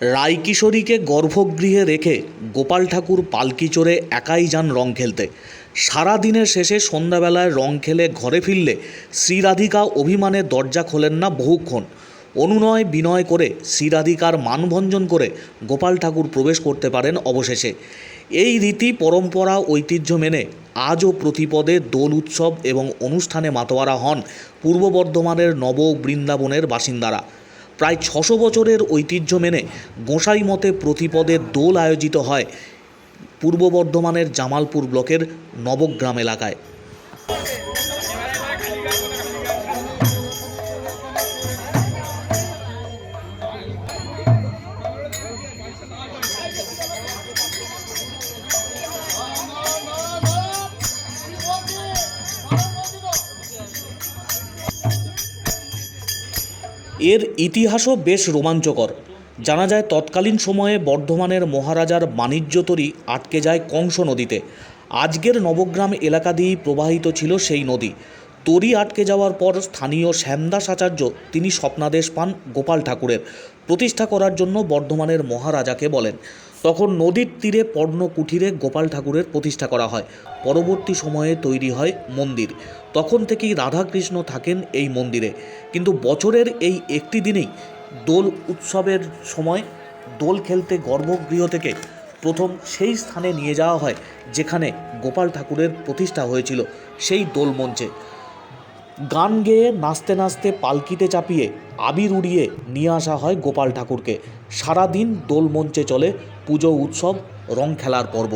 রায়কিশোরীকে গর্ভগৃহে রেখে গোপাল ঠাকুর পালকি চড়ে একাই যান রং খেলতে। সারা দিনের শেষে সন্ধ্যাবেলায় রং খেলে ঘরে ফিরলে শ্রীরাধিকা অভিমানে দরজা খোলেন না বহুক্ষণ। অনুনয় বিনয় করে শ্রীরাধিকার মানভঞ্জন করে গোপাল ঠাকুর প্রবেশ করতে পারেন অবশেষে। এই রীতি পরম্পরা ঐতিহ্য মেনে আজও প্রতিপদে দোল উৎসব এবং অনুষ্ঠানে মাতোয়ারা হন পূর্ব বর্ধমানের নব বৃন্দাবনের বাসিন্দারা। প্রায় ছশো বছরের ঐতিহ্য মেনে গোঁসাই মতে প্রতিপদে দোল আয়োজিত হয় পূর্ব বর্ধমানের জামালপুর ব্লকের নবগ্রাম এলাকায়। এর ইতিহাসও বেশ রোমাঞ্চকর। জানা যায়, তৎকালীন সময়ে বর্ধমানের মহারাজার বাণিজ্য তরী আটকে যায় কংস নদীতে। আজকের নবগ্রাম এলাকা দিয়েই প্রবাহিত ছিল সেই নদী। তরি আটকে যাওয়ার পর স্থানীয় শ্যামদাস আচার্য তিনি স্বপ্নাদেশ পান গোপাল ঠাকুরের। প্রতিষ্ঠা করার জন্য বর্ধমানের মহারাজাকে বলেন। তখন নদীর তীরে পর্ণ কুঠিরে গোপাল ঠাকুরের প্রতিষ্ঠা করা হয়। পরবর্তী সময়ে তৈরি হয় মন্দির। তখন থেকেই রাধাকৃষ্ণ থাকেন এই মন্দিরে। কিন্তু বছরের এই একটি দিনেই দোল উৎসবের সময় দোল খেলতে গর্ভগৃহ থেকে প্রথম সেই স্থানে নিয়ে যাওয়া হয়, যেখানে গোপাল ঠাকুরের প্রতিষ্ঠা হয়েছিল সেই দোল মঞ্চে। গান গেয়ে নাচতে নাচতে পালকিতে চাপিয়ে আবির উড়িয়ে নিয়ে আসা হয় গোপাল ঠাকুরকে। সারাদিন দোল মঞ্চে চলে পুজো, উৎসব, রং খেলার পর্ব।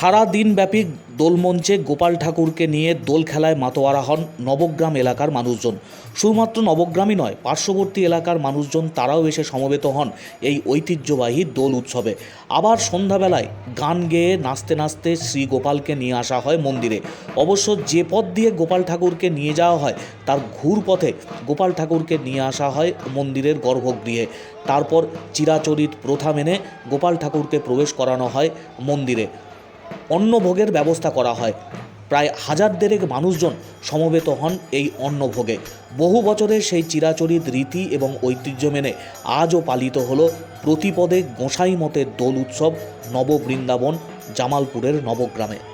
সারা দিনব্যাপী দোলমঞ্চে গোপাল ঠাকুরকে নিয়ে দোল খেলায় মাতোয়ারা হন নবগ্রাম এলাকার মানুষজন। শুধুমাত্র নবগ্রামই নয়, পার্শ্ববর্তী এলাকার মানুষজন তারাও এসে সমবেত হন এই ঐতিহ্যবাহী দোল উৎসবে। আবার সন্ধ্যাবেলায় গান গেয়ে নাচতে নাচতে শ্রী গোপালকে নিয়ে আসা হয় মন্দিরে। অবশ্য যে পথ দিয়ে গোপাল ঠাকুরকে নিয়ে যাওয়া হয়, তার ঘুর পথে গোপাল ঠাকুরকে নিয়ে আসা হয় মন্দিরের গর্ভগৃহে। তারপর চিরাচরিত প্রথা মেনে গোপাল ঠাকুরকে প্রবেশ করানো হয় মন্দিরে। অন্নভোগের ব্যবস্থা করা হয়। প্রায় হাজার দেড়েক মানুষজন সমবেত হন এই অন্নভোগে। বহু বছরের সেই চিরাচরিত রীতি এবং ঐতিহ্য মেনে আজও পালিত হল প্রতিপদে গোসাই মতের দোল উৎসব নববৃন্দাবন, জামালপুরের নবগ্রামে।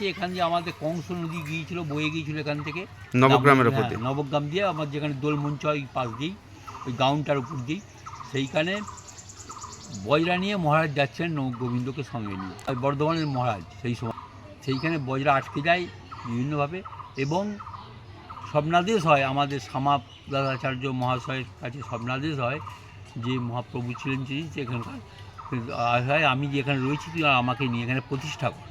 আছে এখান দিয়ে আমাদের কংস নদী গিয়েছিল বয়ে গিয়েছিল এখান থেকে। নবগ্রামের ওপর হ্যাঁ, দিয়ে নবগ্রাম দিয়ে আমার যেখানে দোলমঞ্চ ওই পাশ দিয়েই ওই গাউনটার উপর দিয়েই। সেইখানে বজরা নিয়ে মহারাজ যাচ্ছেন গোবিন্দকে সঙ্গে নিয়ে। বর্ধমানের মহারাজ সেই সময়। সেইখানে বজরা আটকে যায় বিভিন্নভাবে এবং স্বপ্নাদেশ হয়। আমাদের শ্যামাপ দাদাচার্য মহাশয়ের কাছে স্বপ্নাদেশ হয় যে মহাপ্রভু ছিলেন যে এখানকার হয় আমি যেখানে রয়েছি তুই আমাকে নিয়ে এখানে প্রতিষ্ঠা কর।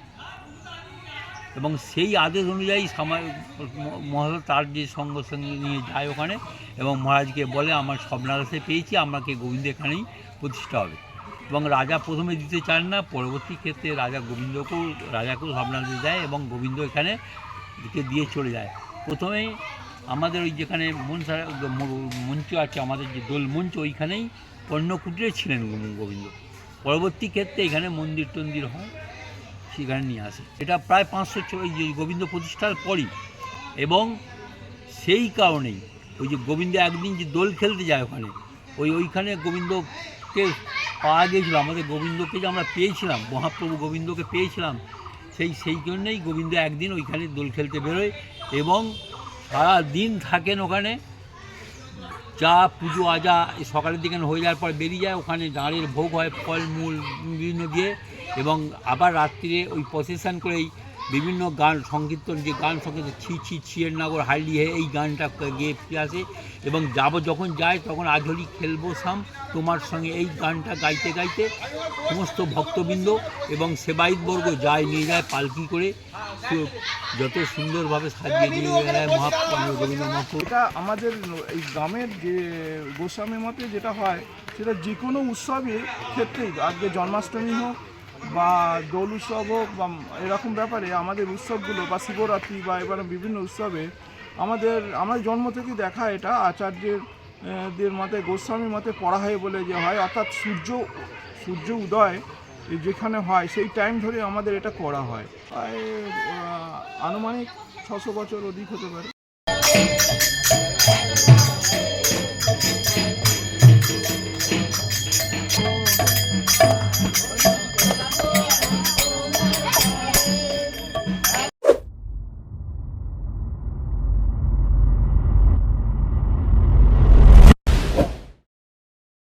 এবং সেই আদেশ অনুযায়ী সামা- ম- মহারাজ তার যে সঙ্গ সঙ্গে নিয়ে যায় ওখানে এবং মহারাজকে বলে, আমার স্বপ্নাদেশে পেয়েছি আমাকে গোবিন্দ এখানেই প্রতিষ্ঠা হবে। এবং রাজা প্রথমে দিতে চান না, পরবর্তী ক্ষেত্রে রাজা গোবিন্দকেও রাজাকেও স্বপ্নাদেশ দেয় এবং গোবিন্দ এখানে দিয়ে চলে যায়। প্রথমে আমাদের ওই যেখানে মনসা মঞ্চ আছে, আমাদের যে দোল মঞ্চ, ওইখানেই পণ্যকুটিরে ছিলেন গোবিন্দ। পরবর্তী ক্ষেত্রে এখানে মন্দির টন্দির হয়। সেখানে নিয়ে আসে? এটা প্রায় পাঁচশো ছ- ওই যে গোবিন্দ প্রতিষ্ঠার পরই। এবং সেই কারণেই ওই যে গোবিন্দ একদিন যে দোল খেলতে যায় ওখানে, ওই ওইখানে গোবিন্দকে পাওয়া গিয়েছিল। আমাদের গোবিন্দকে যে আমরা পেয়েছিলাম, মহাপ্রভু গোবিন্দকে পেয়েছিলাম, সেই সেই জন্যেই গোবিন্দ একদিন ওইখানে দোল খেলতে বেরোয় এবং সারা দিন থাকেন ওখানে। যা পুজো আজা সকালের দিকে হয়ে যাওয়ার পর বেরিয়ে যায় ওখানে। দাঁড়ের ভোগ হয় ফল মূল বিভিন্ন দিয়ে। এবং আবার রাত্রিরে ওই প্রসেশন করেই বিভিন্ন গান, সংকীর্তন যে গান, সংকীর্তন ছি ছি ছিয়ের নাগর হাইলি হে, এই গানটা গিয়ে ফিরে আসে এবং যাব যখন যায় তখন আঝলি খেলব সাম তোমার সঙ্গে এই গানটা গাইতে গাইতে সমস্ত ভক্তবৃন্দ এবং সেবায়িতবর্গ যায় নিয়ে যায় পালকি করে যত সুন্দরভাবে সাজিয়ে নিয়ে যায় মহাপ্রভু গোবিন্দ মহাপ্রভু এটা আমাদের এই গ্রামের যে গোস্বামী মতে যেটা হয়, সেটা যে কোনো উৎসবের ক্ষেত্রেই আজকে জন্মাষ্টমী হোক বা দোল উৎসব হোক বা এরকম ব্যাপারে আমাদের উৎসবগুলো বা শিবরাত্রি বা এবার বিভিন্ন উৎসবে আমাদের, আমার জন্ম থেকে দেখা এটা আচার্যের দের মতে গোস্বামীর মতে পড়া হয় বলে যে হয়। অর্থাৎ সূর্য সূর্য উদয় যেখানে হয় সেই টাইম ধরে আমাদের এটা করা হয়। আনুমানিক ছশো বছর অধিক হতে পারে।